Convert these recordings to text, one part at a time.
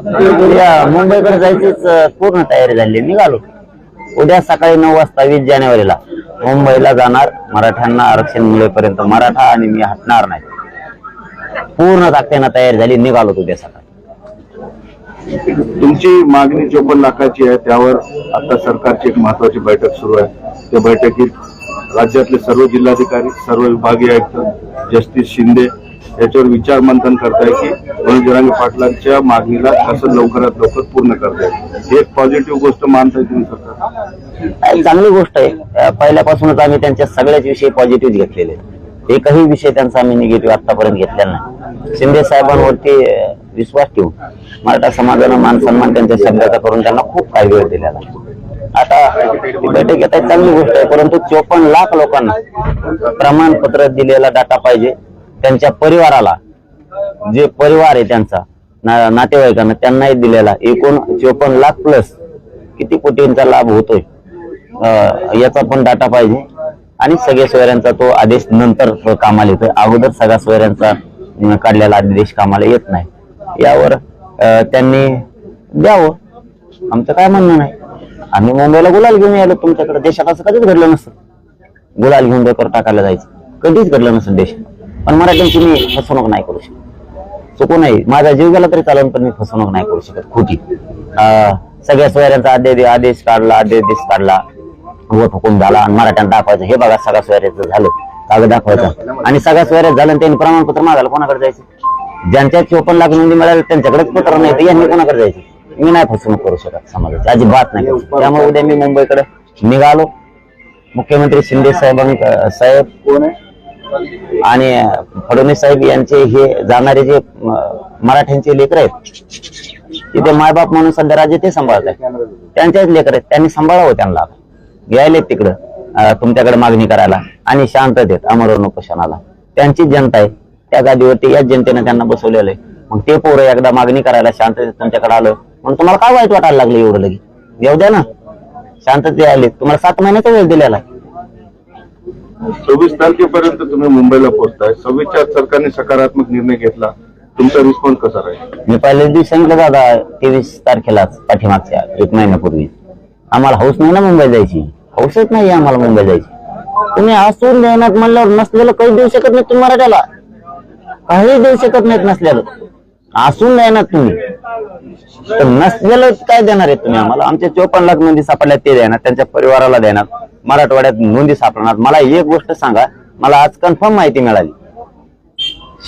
उद्या मुंबईकडे जायचीच पूर्ण तयारी झाली. निघालो. उद्या सकाळी नऊ वाजता वीस जानेवारीला मुंबईला जाणार. मराठ्यांना आरक्षण मिळेपर्यंत मराठा आणि मी हटणार नाही. पूर्ण ताकदीनं तयारी झाली. निघालो उद्या सकाळी. तुमची मागणी चोपन्न लाखाची आहे त्यावर आता सरकारची एक महत्वाची बैठक सुरू आहे. त्या बैठकीत राज्यातले सर्व जिल्हाधिकारी सर्व विभागीय आयुक्त जस्टिस शिंदे याच्यावर विचार मंथन करताय की मनोज जरांगे पाटलांच्या मागणीला कसं लवकरात लवकर पूर्ण करताय. ही एक पॉझिटिव्ह गोष्ट मानताय तुम्ही सरकार? एक चांगली गोष्ट आहे. पहिल्यापासूनच आम्ही त्यांच्या सगळ्याच विषयी पॉझिटिव्ह घेतलेले एकही विषय त्यांचा आम्ही निगेटिव्ह आतापर्यंत घेतला नाही. शिंदे साहेबांवरती विश्वास ठेवून मराठा समाजानं मान सन्मान त्यांच्या शब्दाचा करून त्यांना खूप काही वेळ दिलेला आता बैठक येत चांगली गोष्ट आहे. परंतु चोपन्न लाख लोकांना प्रमाणपत्र दिलेला डाटा पाहिजे. त्यांच्या परिवाराला जे परिवार आहे त्यांचा ना- नातेवाईकांना त्यांनाही दिलेला एकूण चोपन्न लाख प्लस किती कोटींचा लाभ होतोय याचा पण डाटा पाहिजे. आणि सगळ्या सोयऱ्यांचा तो आदेश नंतर कामाला येतोय. अगोदर सगळ्या सोयऱ्यांचा काढलेला आदेश कामाला येत नाही. यावर त्यांनी द्यावं. आमचं काय म्हणणं नाही. आम्ही मुंबईला गुलाल घेऊन यायलो तुमच्याकडे. देशात असं कधीच घडलं नसतं. गुलाल घेऊन डोकर टाकायला जायचं. कधीच घडलं नसेल देशात पण मराठ्यांची मी फसवणूक नाही करू शकत. चुकून आहे माझा जीव गेला तरी चालून पण मी फसवणूक नाही करू शकत. खोटी. सगळ्या सोयऱ्यांचा आदेश आदेश काढला आदेश काढला. वोट हुकूम झाला. आणि मराठ्यांना दाखवायचं. हे बघा सगळ्या सोयऱ्याचं झालं. कागद दाखवायचं. आणि सगळ्या सोयऱ्यात झालं त्यांनी प्रमाणपत्र मागायला कोणाकडे जायचं? ज्यांच्या चोपन्न लाख नोंदी मिळाल्या त्यांच्याकडेच पत्र नाही तर यांनी कोणाकडे जायचं? मी नाही फसवणूक करू शकत समाजाची. अजिबात नाही त्यामुळे उद्या मी मुंबईकडे निघालो. मुख्यमंत्री शिंदे साहेबांनी साहेब कोण आहे आणि फडणवीस साहेब यांचे हे जाणारे जे मराठ्यांचे लेकर आहेत तिथे मायबाप म्हणून सध्या राजे ते सांभाळत आहेत त्यांच्याच लेकर आहेत. त्यांनी सांभाळावं त्यांना. यायलेत तिकडं तुमच्याकडे मागणी करायला. आणि शांततेत अमर उपोषणाला त्यांचीच जनता आहे. त्या गादीवरती याच जनतेने त्यांना बसवलेलं आहे. मग ते पोरं एकदा मागणी करायला शांततेत तुमच्याकडे आलं. म्हणून तुम्हाला काय वाईट वाटायला लागलं एवढं लगे येऊ द्या ना. शांतते आले तुम्हाला सात महिन्याचा वेळ दिलेला आहे. चोवीस तारखेपर्यंत तुम्ही मुंबईला पोहोचताय. सव्वीसच्या सरकारने सकारात्मक निर्णय घेतला. तुमचा रिस्पॉन्स कसा राहील? मी पहिल्या दिवशी सांगितलं दादा तेवीस तारखेलाच पाठीमागच्या एक महिन्यापूर्वी. आम्हाला हौस नाही ना मुंबई जायची. हौसच नाही आम्हाला मुंबई जायची. तुम्ही असून देण्यात म्हणल्यावर नसलेलं काही देऊ शकत नाही तुम्ही मराठ्याला. काही देऊ शकत नाहीत नसलेलं असून देणार तुम्ही. तर नसलेलं काय देणार आहे तुम्ही आम्हाला? आमच्या चोपन्न लाख नोंदी सापडल्या ते देणार. त्यांच्या परिवाराला देणार. मराठवाड्यात नोंदी सापडणार. मला एक गोष्ट सांगा. मला आज कन्फर्म माहिती मिळाली.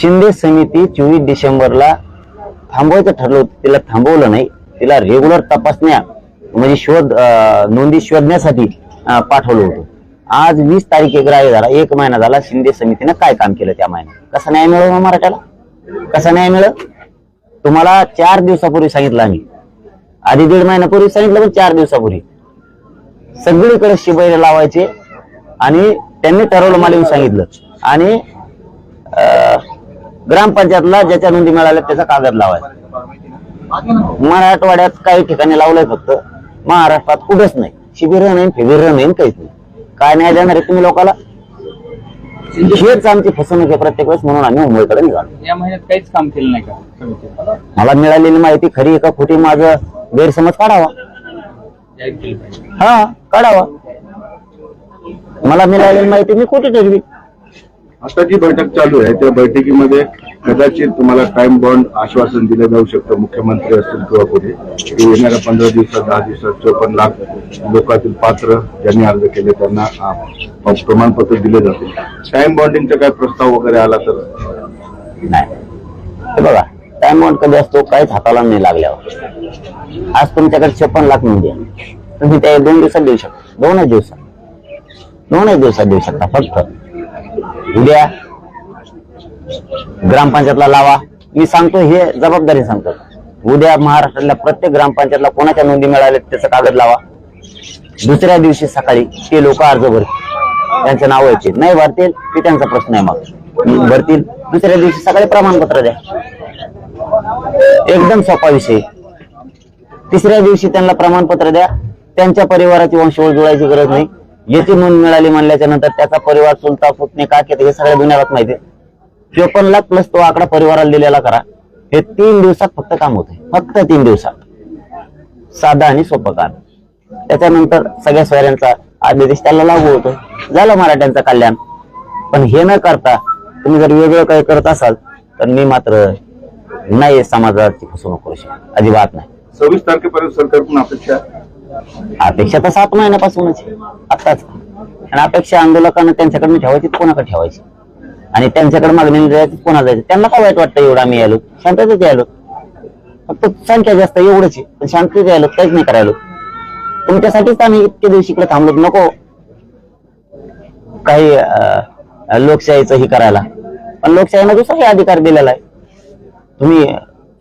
शिंदे समिती चोवीस डिसेंबरला थांबवायचं ठरलं होतं. तिला थांबवलं नाही. तिला रेग्युलर तपासण्या म्हणजे शोध अं, नोंदी शोधण्यासाठी पाठवलं होतं. आज वीस तारीख एक राय झाला. एक महिना झाला शिंदे समितीनं काय काम केलं त्या महिन्यात? कसा न्याय मिळव मराठ्याला? कसा न्याय मिळव तुम्हाला चार दिवसापूर्वी सांगितलं आम्ही. आधी दीड महिन्यापूर्वी सांगितलं पण चार दिवसापूर्वी. सगळीकडे शिबाईला लावायचे आणि त्यांनी ठरवलं मला येऊन सांगितलं. आणि ग्रामपंचायतला ज्याच्या नोंदी मिळाल्या त्याचा कागद लावायचा. मराठवाड्यात काही ठिकाणी लावलंय फक्त. महाराष्ट्रात कुठंच नाही. शिबिर नाही फिबिर नाही काहीच नाही. काय न्याय देणार आहे तुम्ही लोकांना हेच आमची फसवणूक आहे प्रत्येक वेळेस म्हणून आम्ही मुंबईकडे निघालो. या महिन्यात काहीच काम केलं नाही का? मला मिळालेली माहिती खरी का खोटी माझं गैरसमज काढावा. हा काढावा. मला मिळालेली माहिती मी खोटी ठरवी आता जी बैठक चालू आहे त्या बैठकीमध्ये कदाचित तुम्हाला टाइम बॉन्ड आश्वासन दिलं जाऊ शकतं मुख्यमंत्री असतील किंवा कोणी. की येणाऱ्या पंधरा दिवसात दहा दिवसात चोपन्न लाख लोकातील पात्र ज्यांनी अर्ज केले त्यांना आ, प्रमाणपत्र दिले जातील. टाइम बॉन्डिंगचा काय प्रस्ताव वगैरे आला तर? नाही. हे बघा टाइम कधी असतो काहीच हाताला नाही लागल्यावर. आज तुमच्याकडे छप्पन लाख नोंदी आहे तुम्ही त्या दोन दिवसात देऊ शकता. दोनच दिवसात. दोनच दिवसात देऊ शकता फक्त. उद्या ग्रामपंचायतला लावा. मी सांगतो हे जबाबदारी सांगतो. उद्या महाराष्ट्रातल्या प्रत्येक ग्रामपंचायतला कोणाच्या नोंदी मिळाल्या त्याचा कागद लावा. दुसऱ्या दिवशी सकाळी ते लोक अर्ज भरतील. त्यांचे नाव येतील. नाही भरतील ते त्यांचा प्रश्न आहे मग. भरतील. दुसऱ्या दिवशी सकाळी प्रमाणपत्र द्या. एकदम सोपा विषय. तिसऱ्या दिवशी त्यांना प्रमाणपत्र द्या. त्यांच्या परिवाराची वंशवळ जुळायची गरज नाही. याची नोंद मिळाली म्हणल्याच्या नंतर त्याचा परिवार चुलता पुतणे काकेत हे सगळ्या दुनियाला माहिती चोपन्न लाख प्लस तो आकडा परिवाराला दिलेला करा. हे तीन दिवसात फक्त काम होते फक्त तीन दिवसात. साधा आणि सोपं काम. त्याच्यानंतर सगळ्या सोयऱ्यांचा आदेश त्याला लागू होतो. झालं मराठ्यांचं कल्याण. पण हे न करता तुम्ही जर वेगळं काही करत असाल तर मी मात्र नाही समाजाची फसवणूक करू शकत अजिबात नाही. सव्वीस तारखेपर्यंत सरकारकडून अपेक्षा आहे? अपेक्षा तर सात महिन्यापासूनच आहे. आत्ताच. आणि अपेक्षा आंदोलकांना त्यांच्याकडे ठेवायची कोणाकडे ठेवायची? आणि त्यांच्याकडे मागणी जायची कोणाला जायचं? त्यांना काय वाईट वाटतं एवढं आम्ही यायलो शांततेत यायलो. फक्त संख्या जास्त एवढंच आहे. पण शांततेत यायलो काहीच नाही करायलो. तुमच्यासाठीच आम्ही इतके दिवस इकडे थांबलो नको. काही अं, लोकशाहीचं ही करायला. पण लोकशाहीनं दुसराही अधिकार दिलेला आहे. तुम्ही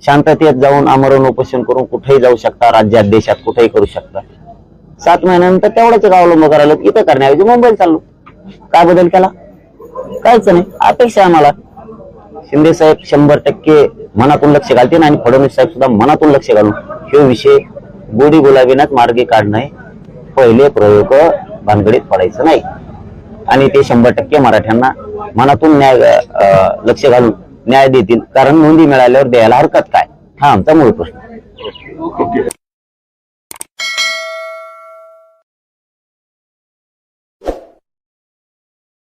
शांततेत जाऊन आमरण उपोषण करून कुठेही जाऊ शकता राज्यात देशात कुठेही करू शकता. सात महिन्यानंतर तेवढंच अवलंब करायला इथं करण्याऐवजी मुंबईला चाललो. काय बदल केला? काहीच नाही. अपेक्षा आम्हाला शिंदे साहेब शंभर टक्के मनातून लक्ष घालतील आणि फडणवीस साहेब सुद्धा मनातून लक्ष घालून हे विषय गोडी गुलाबीनाच मार्गे काढणे पहिले प्रयोग भानगडीत पडायचं नाही. आणि ते शंभर टक्के मराठ्यांना मनातून न्याय अं, लक्ष घालून न्याय देतील. कारण नोंदी मिळाल्यावर द्यायला हरकत काय? हा आमचा मूळ प्रश्न.